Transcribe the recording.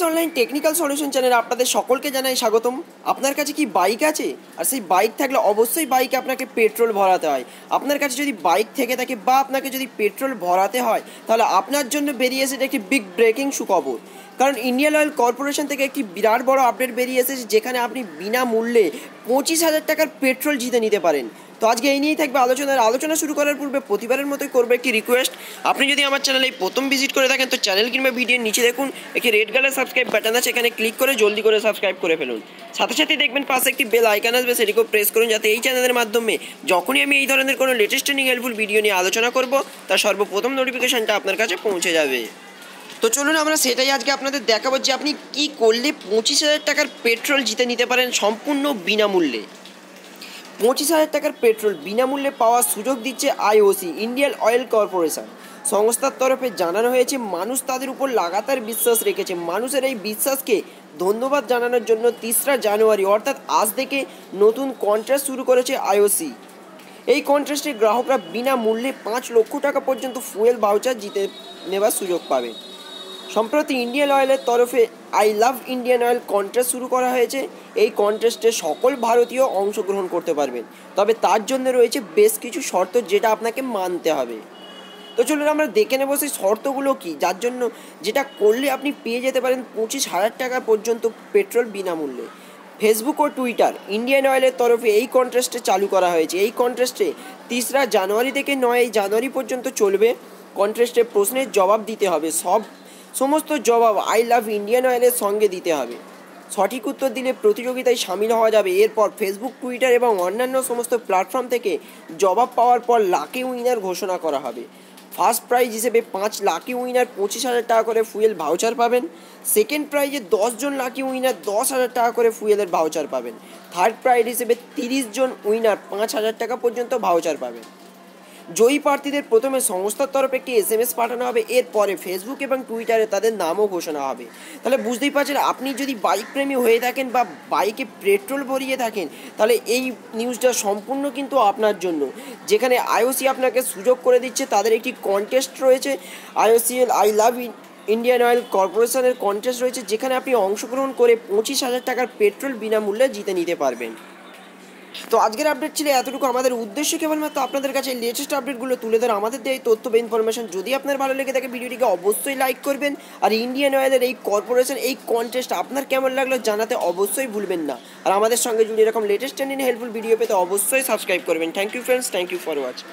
Online technical solution চ্যানেলে আপনাদের সকলকে জানাই স্বাগতম। আপনার কাছে কি বাইক আছে? আর সেই বাইক থাকলে অবশ্যই বাইকে আপনাকে পেট্রোল ভরাতে হয়। আপনার কাছে যদি বাইক থেকে থাকে বা আপনাকে যদি পেট্রোল ভরাতে হয়, তাহলে আপনার জন্য বেরিয়ে এসেছে একটি বিগ ব্রেকিং সুখবর। কারণ ইন্ডিয়ান অয়েল কর্পোরেশন থেকে একটি বিরাট বড় আপডেট বেরিয়ে এসেছে, যেখানে আপনি বিনামূল্যে পঁচিশ হাজার টাকার পেট্রোল জিতে নিতে পারেন। তো আজকে এই নিয়েই থাকবে আলোচনার আলোচনা শুরু করার পূর্বে প্রতিবারের মতোই করবে একটি রিকোয়েস্ট আপনি যদি আমার চ্যানেলে প্রথম ভিজিট করে থাকেন, তো চ্যানেল কিংবা ভিডিওর নিচে দেখুন, একটি রেড কালার সাবস্ক্রাইব বাটন আছে, এখানে ক্লিক করে জলদি করে সাবস্ক্রাইব করে ফেলুন। সাথে সাথে দেখবেন পাশে একটি বেল আইকন আসবে, সেটিকেও প্রেস করুন, যাতে এই চ্যানেলের মাধ্যমে যখনই আমি এই ধরনের কোনো লেটেস্ট ট্রেনিং হেল্পফুল ভিডিও নিয়ে আলোচনা করব, তার সর্বপ্রথম নোটিফিকেশনটা আপনার কাছে পৌঁছে যাবে। তো চলুন আমরা সেটাই আজকে আপনাদের দেখাবো যে আপনি কি করলে পঁচিশ হাজার টাকার পেট্রোল জিতে নিতে পারেন সম্পূর্ণ বিনামূল্যে। পঁচিশ হাজার টাকার পেট্রোল বিনামূল্যে পাওয়ার সুযোগ দিচ্ছে আইওসি, ইন্ডিয়ান অয়েল কর্পোরেশন। সংস্থার তরফে জানানো হয়েছে, মানুষ তাদের উপর লাগাতার বিশ্বাস রেখেছে। মানুষের এই বিশ্বাসকে ধন্যবাদ জানানোর জন্য তিসরা জানুয়ারি, অর্থাৎ আজ থেকে নতুন কন্ট্রাস্ট শুরু করেছে আইওসি। এই কন্ট্রাস্টে গ্রাহকরা বিনামূল্যে পাঁচ লক্ষ টাকা পর্যন্ত ফুয়েল ভাউচার জিতে নেবার সুযোগ পাবে। সম্প্রতি ইন্ডিয়ান অয়েলের তরফে I love Indian Oil contest শুরু করা হয়েছে। এই কন্টেস্টে সকল ভারতীয় অংশগ্রহণ করতে পারবেন। তবে তার জন্য রয়েছে বেশ কিছু শর্ত যেটা আপনাকে মানতে হবে। তো চলুন আমরা দেখে নেব সেই শর্তগুলো কি, যার জন্য যেটা করলে আপনি পেয়ে যেতে পারেন পঁচিশ হাজার টাকা পর্যন্ত পেট্রোল বিনামূল্যে। ফেসবুক ও টুইটার, ইন্ডিয়ান অয়েলের তরফে এই কন্টেস্টে চালু করা হয়েছে। এই কন্টেস্টে তিসরা জানুয়ারি থেকে নয় জানুয়ারি পর্যন্ত চলবে। কন্টেস্টে প্রশ্নের জবাব দিতে হবে সব সমস্ত জবাব আই লাভ ইন্ডিয়ান অয়েলের সঙ্গে দিতে হবে। সঠিক উত্তর দিলে প্রতিযোগিতায় সামিল হওয়া যাবে। এরপর ফেসবুক টুইটার এবং অন্যান্য সমস্ত প্ল্যাটফর্ম থেকে জবাব পাওয়ার পর লাকি উইনার ঘোষণা করা হবে। ফার্স্ট প্রাইজ হিসেবে পাঁচ লাকি উইনার পঁচিশ হাজার টাকা করে ফুয়েল ভাউচার পাবেন। সেকেন্ড প্রাইজে দশজন লাকি উইনার দশ হাজার টাকা করে ফুয়েলের ভাউচার পাবেন। থার্ড প্রাইজ হিসেবে তিরিশ জন উইনার পাঁচ হাজার টাকা পর্যন্ত ভাউচার পাবেন। জয়ী প্রার্থীদের প্রথমে সংস্থার তরফে একটি এস এম এস পাঠানো হবে, এরপরে ফেসবুক এবং টুইটারে তাদের নামও ঘোষণা হবে। তাহলে বুঝতেই পারছেন, আপনি যদি বাইক প্রেমী হয়ে থাকেন বা বাইকে পেট্রোল ভরিয়ে থাকেন, তাহলে এই নিউজটা সম্পূর্ণ কিন্তু আপনার জন্য। যেখানে আইওসি আপনাকে সুযোগ করে দিচ্ছে, তাদের একটি কন্টেস্ট রয়েছে। IOCL I love Indian Oil কর্পোরেশনের কন্টেস্ট রয়েছে, যেখানে আপনি অংশগ্রহণ করে পঁচিশ হাজার টাকার পেট্রোল বিনামূল্যে জিতে নিতে পারবেন। তো আজকের আপডেট ছিল এতটুকু। আমাদের উদ্দেশ্য কেবলমাত্র আপনাদের কাছে লেটেস্ট আপডেটগুলো তুলে ধরে। আমাদের দেয় তথ্য বা ইনফরমেশন যদি আপনার ভালো লেগে থাকে, ভিডিওটিকে অবশ্যই লাইক করবেন। আর ইন্ডিয়ান অয়েলের এই কর্পোরেশন এই কন্টেস্ট আপনার কেমন লাগল জানাতে অবশ্যই ভুলবেন না। আর আমাদের সঙ্গে জুড়ে এরকম লেটেস্ট অ্যান্ড হেল্পফুল ভিডিও পেতে অবশ্যই সাবস্ক্রাইব করবেন। Thank you friends thank you for watching